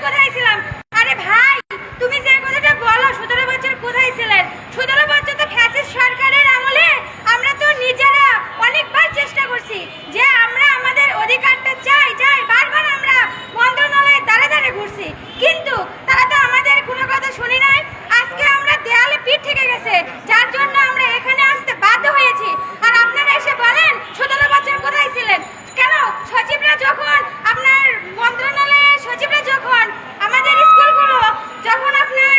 কোথায় ছিলাম আরে ভাই তুমি যে কথাটা বলো সতেরো বছর কোথায় ছিলেন সতেরো বছর তো ফ্যাসিস্ট সরকারের আমলে আমরা তো নিজেরা অনেকবার চেষ্টা করছি যে আমরা আমাদের অধিকারটা চাই চাই বারবার আমরা মন্ত্রণালয়ের দ্বারে দ্বারে ঘুরছি কিন্তু তারা তো আমাদের কোনো কথা শুনি নাই আজকে আমরা দেয়ালে পিঠ থেকে গেছে যার জন্য আমরা এখানে আসতে বাধ্য হয়েছি আর আপনারা এসে বলেন সতেরো বছর কোথায় ছিলেন কেন সচিবরা যখন আপনার মন্ত্রণালয়ের সচিবরা যখন আমাদের স্কুলগুলো যখন আপনার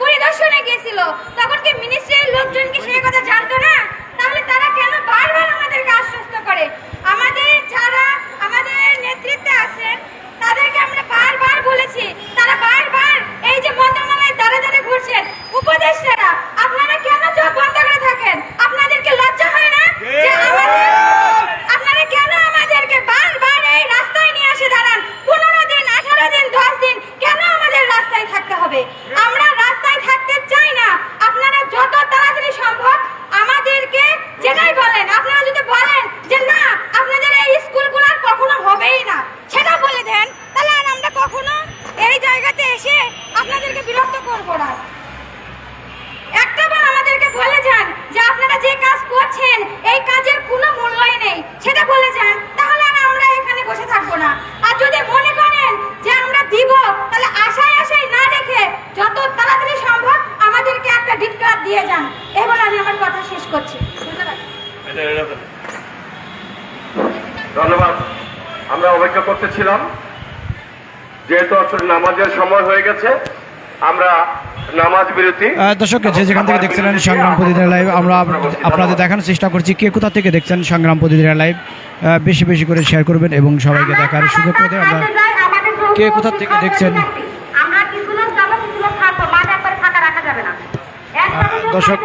পরিদর্শনে গিয়েছিল তখন কি মিনিস্ট্রির লোকজন কি সেই কথা জানতো না তাহলে তারা কেন বারবার আমাদেরকে আশ্বস্ত করে আমাদের যারা আমাদের নেতৃত্বে আছেন তাদেরকে আমরা বারবার বলেছি তারা বারবার এই যে মন্ত্রণালয়ের দ্বারা দ্বারা ঘুরছেন উপদেষ্টারা আপনারা কেন চোখ বন্ধ করে থাকেন আপনাদেরকে লজ্জা হয় না যে আমাদের আপনারা কেন আমাদেরকে বারবার এই রাস্তায় নিয়ে এসে দাঁড়ান পনেরো দিন আঠারো দিন দশ দিন কেন আমাদের রাস্তায় থাকতে হবে আমরা রাস্তায় থাকতে চাই না আপনারা যত তাড়াতাড়ি সম্ভব আমাদেরকে যেটাই বলেন আপনারা যদি বলেন যে না আপনাদের এই স্কুলগুলো আর কখনো হবেই না সেটা বলে দেন তাহলে আর আমরা কখনো এই জায়গাতে এসে আপনাদেরকে বিরক্ত করব না একটাবার আমাদেরকে বলে যান যে আপনারা যে কাজ করছেন এই কাজের কোনো মূল্যই নেই সেটা বলে যান তাহলে আর আমরা এখানে বসে থাকব না আর যদি মনে করেন যে আমরা দিব তাহলে আশায় আশায় না রেখে যত তাড়াতাড়ি সম্ভব আমাদেরকে একটা ডিক্লার দিয়ে যান এবার আমি আমার কথা শেষ করছি ধন্যবাদ ধন্যবাদ। আমরা অপেক্ষা করতেছিলাম। যেহেতু আসলে নামাজের সময় হয়ে গেছে আমরা নামাজ বিরতি। দর্শক যে যেখান থেকে দেখছিলেন সংগ্রাম প্রতিদিনের লাইভ আমরা আপ- আপনাদের দেখানোর চেষ্টা করছি কে কোথা থেকে দেখছেন সংগ্রাম প্রতিদিনের লাইভ বেশি বেশি করে শেয়ার করবেন এবং সবাইকে দেখার সুযোগ করে আমরা কে কোথা থেকে দেখছেন? দর্শক,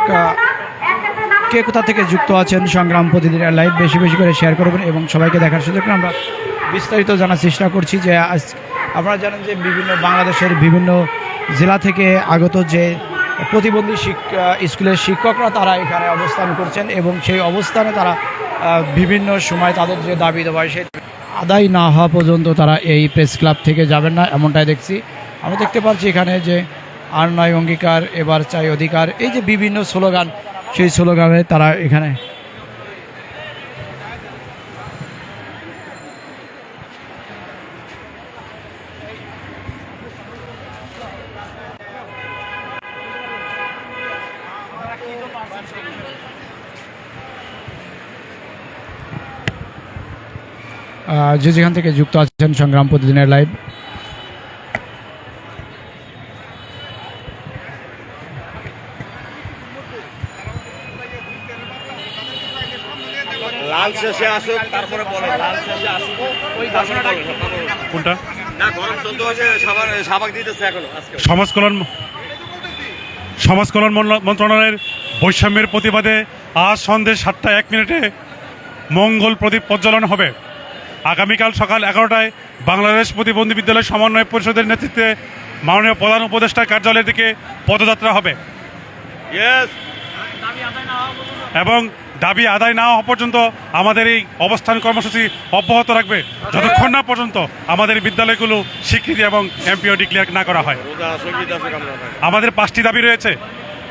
কে কোথা থেকে যুক্ত আছেন সংগ্রাম প্রতিদিনের লাইভ বেশি বেশি করে শেয়ার করবেন এবং সবাইকে দেখার সুযোগ আমরা বিস্তারিত জানার চেষ্টা করছি যে আজ আপনারা জানেন যে বিভিন্ন বাংলাদেশের বিভিন্ন জেলা থেকে আগত যে প্রতিবন্ধী স্কুলের শিক্ষকরা তারা এখানে অবস্থান করছেন এবং সেই অবস্থানে তারা বিভিন্ন সময় তাদের যে দাবি দেওয়া সেই আদায় না হওয়া পর্যন্ত তারা এই প্রেস ক্লাব থেকে যাবেন না, এমনটাই দেখছি। আমরা দেখতে পাচ্ছি এখানে যে আর নয় অঙ্গীকার, এবার চাই অধিকার, এই যে বিভিন্ন স্লোগান সেই স্লোগানে তারা এখানে যে যেখান থেকে যুক্ত আছেন সংগ্রাম প্রতিদিনের লাইভ। লাল শেষে আসুক তারপরে বলে লাল শেষে আসুক। ওই ঘোষণাটা কোনটা? না গরম চলতে সাবাক সাবাক দিতেছে এখনও আজকে। সমাজ কল্যাণ সমাজ কল্যাণ মন্ত্রণালয়ের বৈষম্যের প্রতিবাদে আজ সন্ধ্যে সাতটা এক মিনিটে মঙ্গল প্রদীপ প্রজ্বলন হবে। আগামীকাল সকাল এগারোটায় বাংলাদেশ প্রতিবন্ধী বিদ্যালয় সমন্বয় পরিষদের নেতৃত্বে মাননীয় প্রধান উপদেষ্টার কার্যালয়ের দিকে পদযাত্রা হবে। এবং দাবি আদায় না হওয়া পর্যন্ত আমাদের এই অবস্থান কর্মসূচি অব্যাহত রাখবে। যতক্ষণ না পর্যন্ত আমাদের বিদ্যালয়গুলো স্বীকৃতি এবং এমপিও ডিক্লেয়ার না করা হয়। আমাদের পাঁচটি দাবি রয়েছে।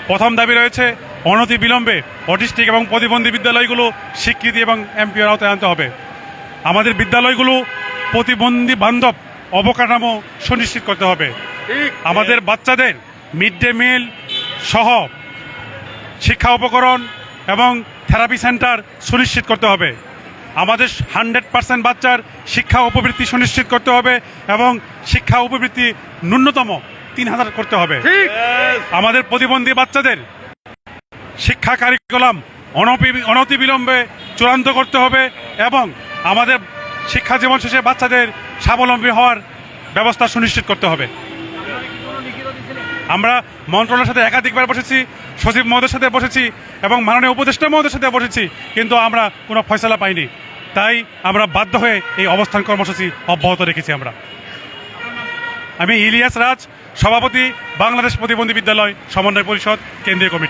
প্রথম দাবি রয়েছে অনতি বিলম্বে অটিস্টিক এবং প্রতিবন্ধী বিদ্যালয়গুলো স্বীকৃতি এবং এমপিওর আওতায় আনতে হবে। আমাদের বিদ্যালয়গুলো প্রতিবন্ধী বান্ধব অবকাঠামো সুনিশ্চিত করতে হবে। আমাদের বাচ্চাদের মিড ডে মিল সহ শিক্ষা উপকরণ এবং থেরাপি সেন্টার সুনিশ্চিত করতে হবে। আমাদের হান্ড্রেড পার্সেন্ট বাচ্চার শিক্ষা উপবৃত্তি সুনিশ্চিত করতে হবে এবং শিক্ষা উপবৃত্তি ন্যূনতম তিন হাজার করতে হবে। আমাদের প্রতিবন্ধী বাচ্চাদের শিক্ষা কারিকুলাম অনতিবিলম্বে চূড়ান্ত করতে হবে এবং আমাদের শিক্ষা জীবন শেষে বাচ্চাদের স্বাবলম্বী হওয়ার ব্যবস্থা সুনিশ্চিত করতে হবে। আমরা মন্ত্রণালয়ের সাথে একাধিকবার বসেছি, সচিব মহোদয়ের সাথে বসেছি এবং মাননীয় উপদেষ্টা মহোদয়ের সাথে বসেছি, কিন্তু আমরা কোনো ফয়সলা পাইনি। তাই আমরা বাধ্য হয়ে এই অবস্থান কর্মসূচি অব্যাহত রেখেছি আমরা। আমি ইলিয়াস রাজ, সভাপতি, বাংলাদেশ প্রতিবন্ধী বিদ্যালয় সমন্বয় পরিষদ, কেন্দ্রীয় কমিটি।